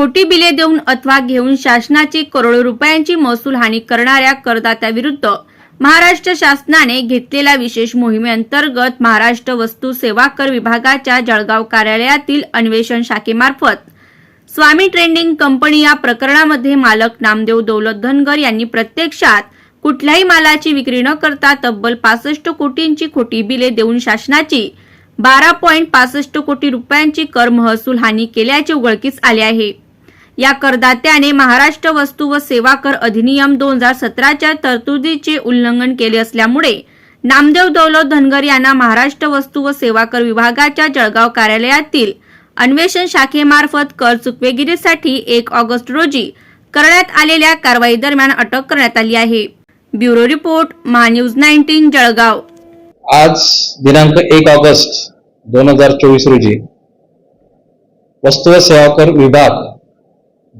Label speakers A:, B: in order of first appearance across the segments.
A: खोटी बिले देऊन अथवा घेऊन शासनाची करोडो रुपयांची महसूल हानी करणाऱ्या करदात्याविरुद्ध महाराष्ट्र शासनाने घेतलेल्या विशेष मोहिमेअंतर्गत महाराष्ट्र वस्तू सेवा कर विभागाच्या जळगाव कार्यालयातील अन्वेषण शाखेमार्फत स्वामी ट्रेंडिंग कंपनी या प्रकरणामध्ये मालक नामदेव दौलत धनगर यांनी प्रत्यक्षात कुठल्याही मालाची विक्री न करता तब्बल पासष्ट कोटींची खोटी बिले देऊन शासनाची बारा पॉईंट पासष्ट कोटी रुपयांची कर महसूल हानी केल्याचे उघडकीस आले आहे. या करदात्याने महाराष्ट्र वस्तू व सेवा कर अधिनियम दोन हजार सतराच्या तरतुदीचे उल्लंघन केले असल्यामुळे नामदेव दौलत धनगर यांना महाराष्ट्र वस्तू व सेवा कर विभागाच्या जळगाव कार्यालयातील अन्वेषण शाखेमार्फत कर चुकवेगिरीसाठी एक ऑगस्ट रोजी करण्यात आलेल्या कारवाई दरम्यान अटक करण्यात आली आहे. Bureau report Mahanews nineteen Jalgaon.
B: आज दिनांक एक ऑगस्ट दोन हजार चोवीस रोजी वस्तू व सेवा कर विभाग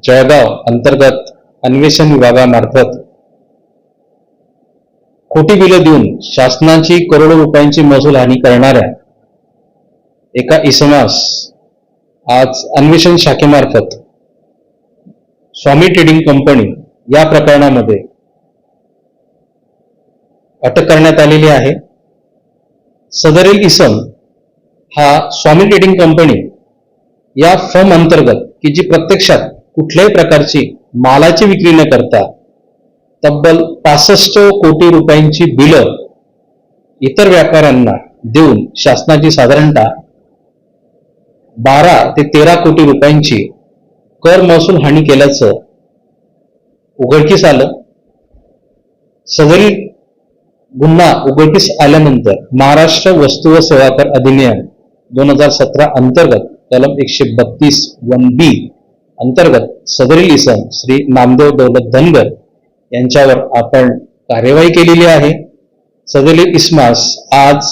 B: जळगाव अंतर्गत अन्वेषण विभागामार्फत खोटी बिलं देऊन शासनाची करोडो रुपयांची महसूल हानी करणाऱ्या एका इसमास आज अन्वेषण शाखेमार्फत स्वामी ट्रेडिंग कंपनी या प्रकरणामध्ये अटक करण्यात आलेली आहे. सदरील इसम हा स्वामी ट्रेडिंग कंपनी या फर्म अंतर्गत की जी प्रत्यक्षात कुठल्याही प्रकारची मालाची विक्री न करता तब्बल पासष्ट कोटी रुपयांची बिलं इतर व्यापाऱ्यांना देऊन शासनाची साधारणतः बारा ते तेरा कोटी रुपयांची कर महसूल हानी केल्याचं उघडकीस आलं. सदरील गुन्हा उघडकीस आल्यानंतर महाराष्ट्र वस्तू व सेवा कर अधिनियम दोन हजार सतरा अंतर्गत कलम एकशे बत्तीस वन बी अंतर्गत सदरील इसम श्री नामदेव दौलत धनगर यांच्यावर आपण कार्यवाही केलेली आहे. सदरील इस्मास आज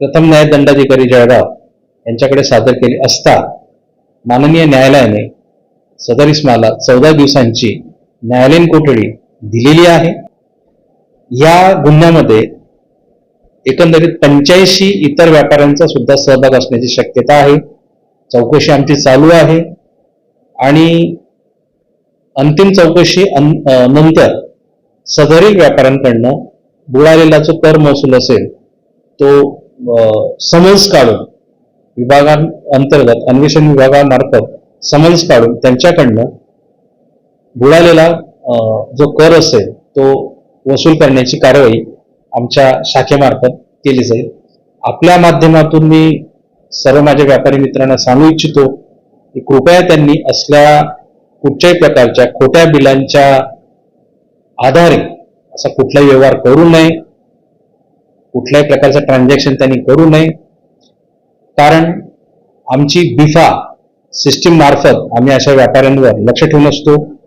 B: प्रथम न्याय दंडाधिकारी जळगाव यांच्याकडे सादर केले असता माननीय न्यायालयाने सदर इस्माला चौदा दिवसांची न्यायालयीन कोठडी दिलेली आहे. या गुन्ह्यामध्ये एकंदरीत पंच्याऐंशी इतर व्यापाऱ्यांचा सुद्धा सहभाग असण्याची शक्यता आहे. चौकशी आमची चालू आहे. आणि अंतिम चौकशी अन- अं, नंतर सदरील व्यापाऱ्यांकडनं बुडालेला जो कर महसूल असेल तो अं, समन्स काढून विभागांतर्गत अन्वेषण विभागामार्फत समन्स काढून त्यांच्याकडनं बुडालेला अं, जो कर असेल तो वसूल करण्याची कारवाई आमच्या शाखेमार्फत केली जाईल. आपल्या माध्यमातून मी सर्व माझ्या व्यापारी मित्रांना सांगू इच्छितो कृपया त्यांनी असल्या कुठच्याही प्रकारच्या खोट्या बिलांच्या आधारे असा कुठलाही व्यवहार करू नये. कुठल्याही प्रकारचं ट्रान्झॅक्शन त्यांनी करू नये. कारण आमची बिफा सिस्टीम मार्फत आम्ही अशा व्यापाऱ्यांवर लक्ष ठेवून असतो.